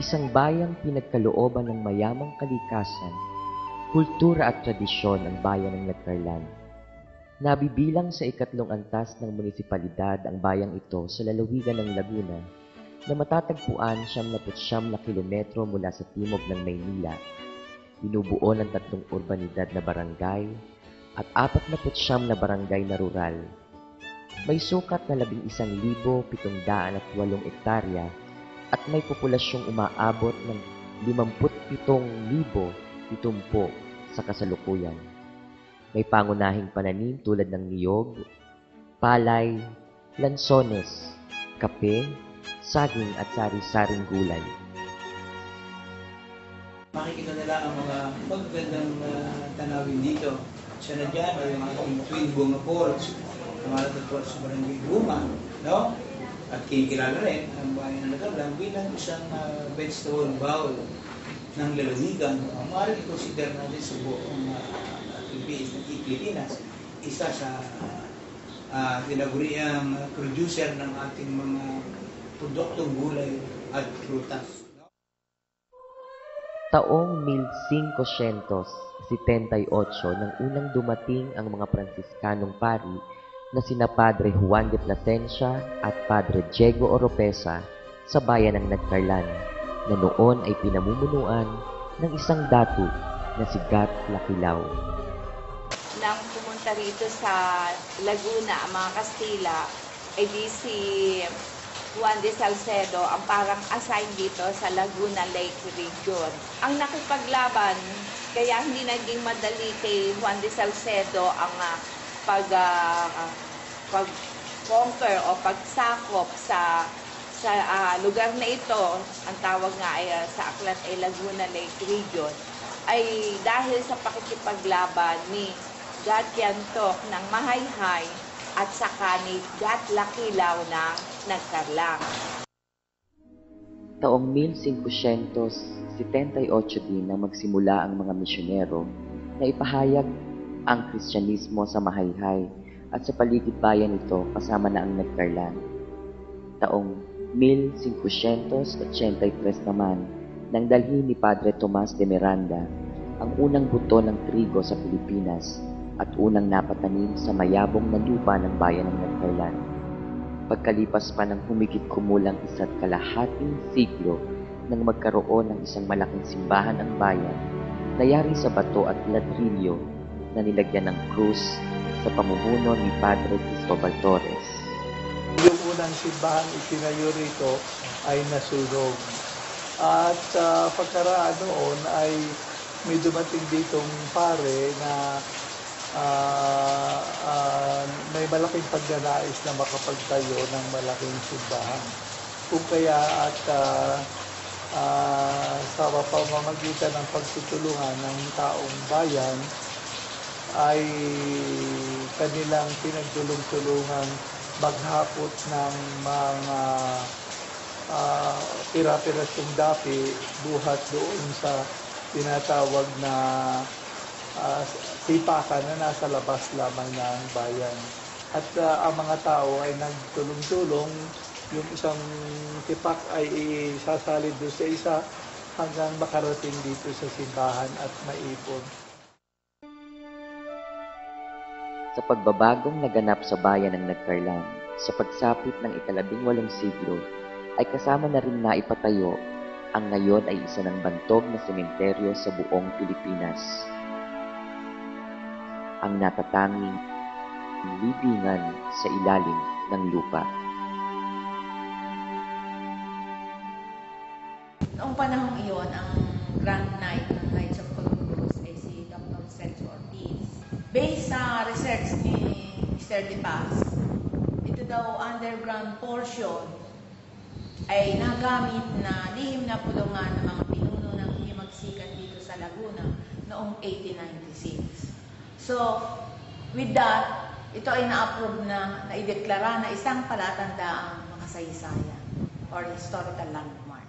isang bayang pinagkalooban ng mayamang kalikasan, kultura at tradisyon ang bayan ng Nagcarlan. Nabibilang sa ikatlong antas ng munisipalidad ang bayang ito sa lalawigan ng Laguna na matatagpuan siyam na na kilometro mula sa timog ng Maynila. Binubuo ng tatlong urbanidad na barangay at apat na siyam na barangay na rural. May sukat na labing isang libo pitong daan at walong ektarya at may populasyong umaabot ng 57,070 sa kasalukuyan. May pangunahing pananim tulad ng niyog, palay, lansones, kape, saging at sari-saring gulay. Makikita nila ang mga magagandang uh, tanawin dito. Siya na dyan ay yung ating Twin Bunga Falls, na malatagpuan sa Barangay Luma, no? At kinikilala rin ang bayan ng Nagablang bilang isang uh, vegetable bowl ng lalawigan. Uh, Maaari consider natin sa buong uh, Pilipinas, isa sa uh, tinaguriang producer ng ating mga produktong gulay at prutas. Taong 1578 nang unang dumating ang mga Pransiskanong pari na sina Padre Juan de Plasencia at Padre Diego Oropesa sa bayan ng Nagcarlan na noon ay pinamumunuan ng isang datu na si Gat Lakilaw. Nang pumunta rito sa Laguna, mga Kastila, ay di si Juan de Salcedo ang parang assigned dito sa Laguna Lake Region. Ang nakipaglaban, kaya hindi naging madali kay Juan de Salcedo ang uh, pag uh, pag conquer o pagsakop sa sa uh, lugar na ito, ang tawag nga ay uh, sa aklat ay Laguna Lake Region, ay dahil sa pakikipaglaban ni Gatyantok ng Mahayhay at saka ni Gatlakilaw ng Nagkarlang. Taong 1578 din na magsimula ang mga misyonero na ipahayag ang Kristyanismo sa Mahayhay at sa paligid bayan nito kasama na ang Nagkarlan. Taong 1583 naman nang dalhin ni Padre Tomas de Miranda ang unang buto ng trigo sa Pilipinas at unang napatanim sa mayabong na lupa ng bayan ng Nagkarlan. Pagkalipas pa ng humigit kumulang isa't kalahating siglo nang magkaroon ng isang malaking simbahan ng bayan, nayari sa bato at ladrilyo na nilagyan ng krus sa pamumuno ni Padre Cristobal Torres. Yung unang simbahan itinayo rito ay nasunog. At uh, pagkaraan noon ay may dumating ditong pare na uh, uh, may malaking pagnanais na makapagtayo ng malaking simbahan. Kung kaya at uh, uh, sa pamamagitan ng pagtutulungan ng taong bayan, ay kanilang pinagtulong-tulungan maghapot ng mga uh, pira-pirasyong dapi buhat doon sa tinatawag na uh, sipakan na nasa labas lamang ng bayan. At uh, ang mga tao ay nagtulong-tulong, yung isang tipak ay isasalid doon sa isa hanggang makarating dito sa simbahan at maipon. Sa pagbabagong naganap sa bayan ng Nagkarlan, sa pagsapit ng ikalabing walong siglo, ay kasama na rin na ipatayo ang ngayon ay isa ng bantog na sementeryo sa buong Pilipinas. Ang natatanging libingan sa ilalim ng lupa. Noong panahong iyon, ang Grand Mr. Paz, ito daw underground portion ay nagamit na lihim na pulungan ng mga pinuno ng himagsikan dito sa Laguna noong 1896. So, with that, ito ay na-approve na, na-ideklara na isang palatandaang makasaysayan or historical landmark.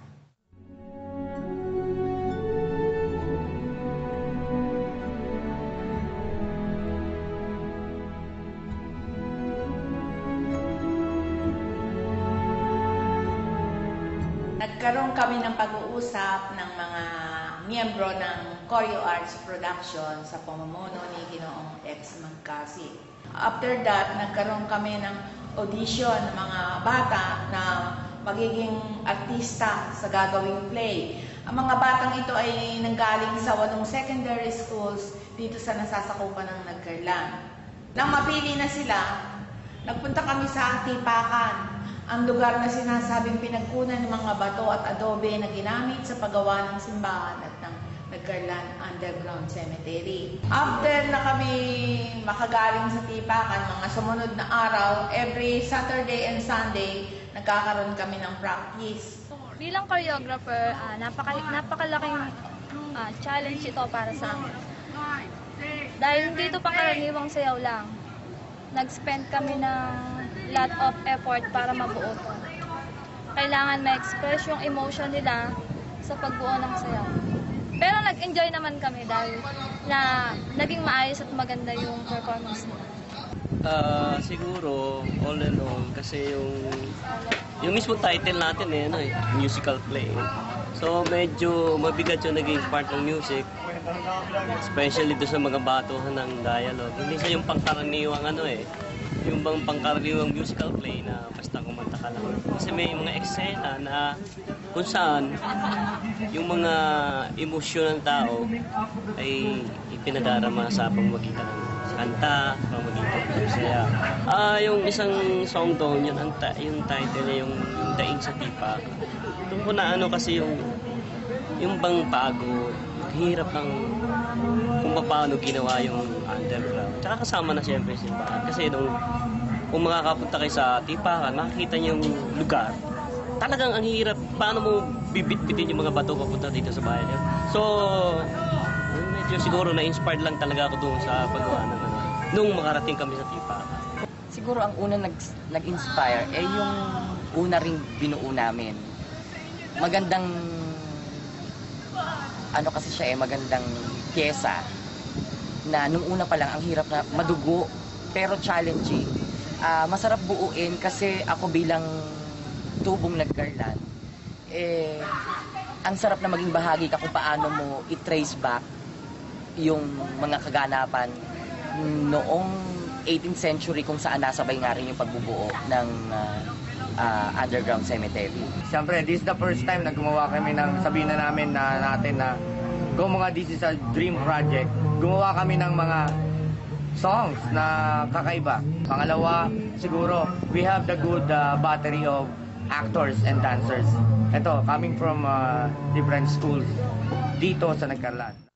Kami ng pag-uusap ng mga miyembro ng Choreo Arts Production sa pamumuno ni Ginoong X Magkasi. After that, nagkaroon kami ng audition ng mga bata na magiging artista sa gagawing play. Ang mga batang ito ay nanggaling sa walong secondary schools dito sa nasasakupan ng Nagkarlan. Nang mapili na sila, nagpunta kami sa Tipakan, ang lugar na sinasabing pinagkunan ng mga bato at adobe na ginamit sa paggawa ng simbahan at ng Nagkarlan Underground Cemetery. After na kami makagaling sa Tipakan, mga sumunod na araw, every Saturday and Sunday, nagkakaroon kami ng practice. Bilang choreographer, ah, napaka, napakalaking ah, challenge ito para sa amin. Dahil hindi ito pangkaraniwang sayaw lang. Nag-spend kami ng lot of effort para mabuo ito. Kailangan ma-express yung emotion nila sa pagbuo ng sayaw. Pero nag-enjoy naman kami dahil na naging maayos at maganda yung performance nila. Ah, siguro all in all kasi yung yung mismo title natin eh, ano eh, musical play. So medyo mabigat yung naging part ng music. Especially doon sa mga batuhan ng dialogue. Hindi siya yung pangkaraniwang ano eh, yung bang pangkaraniwang musical play na basta kumanta ka lang. Kasi may mga eksena na kung saan yung mga emosyon ng tao ay ipinadarama sa pamamagitan ng kanta, pamamagitan ng saya. Ah, yung isang song doon, yun ang ta- yung title niya, yung, yung Daing sa Tipa. Doon na ano kasi yung yung bang pagod, hirap ng kung paano ginawa yung. Tsaka kasama na siyempre si simbahan. Kasi nung kung makakapunta kayo sa Tipakan, makikita niyo yung lugar. Talagang ang hirap. Paano mo bibit-bitin yung mga bato papunta dito sa bahay niyo? So, medyo siguro na-inspired lang talaga ako doon sa paggawa ng ano. Nung makarating kami sa Tipakan. Siguro ang una nag, nag-inspire eh yung una ring binuo namin. Magandang ano kasi siya eh, magandang pyesa na nung una pa lang ang hirap na madugo pero challenging. Ah, masarap buuin kasi ako bilang tubong nagkarlan eh ang sarap na maging bahagi ka kung paano mo i-trace back yung mga kaganapan noong 18th century kung saan nasabay nga rin yung pagbubuo ng ah, ah, underground cemetery. Siyempre, this is the first time na gumawa kami ng sabihin na namin na natin na kung mga this is a dream project, gumawa kami ng mga songs na kakaiba. Pangalawa, siguro, we have the good uh, battery of actors and dancers. Ito, coming from uh, different schools dito sa Nagkarlan.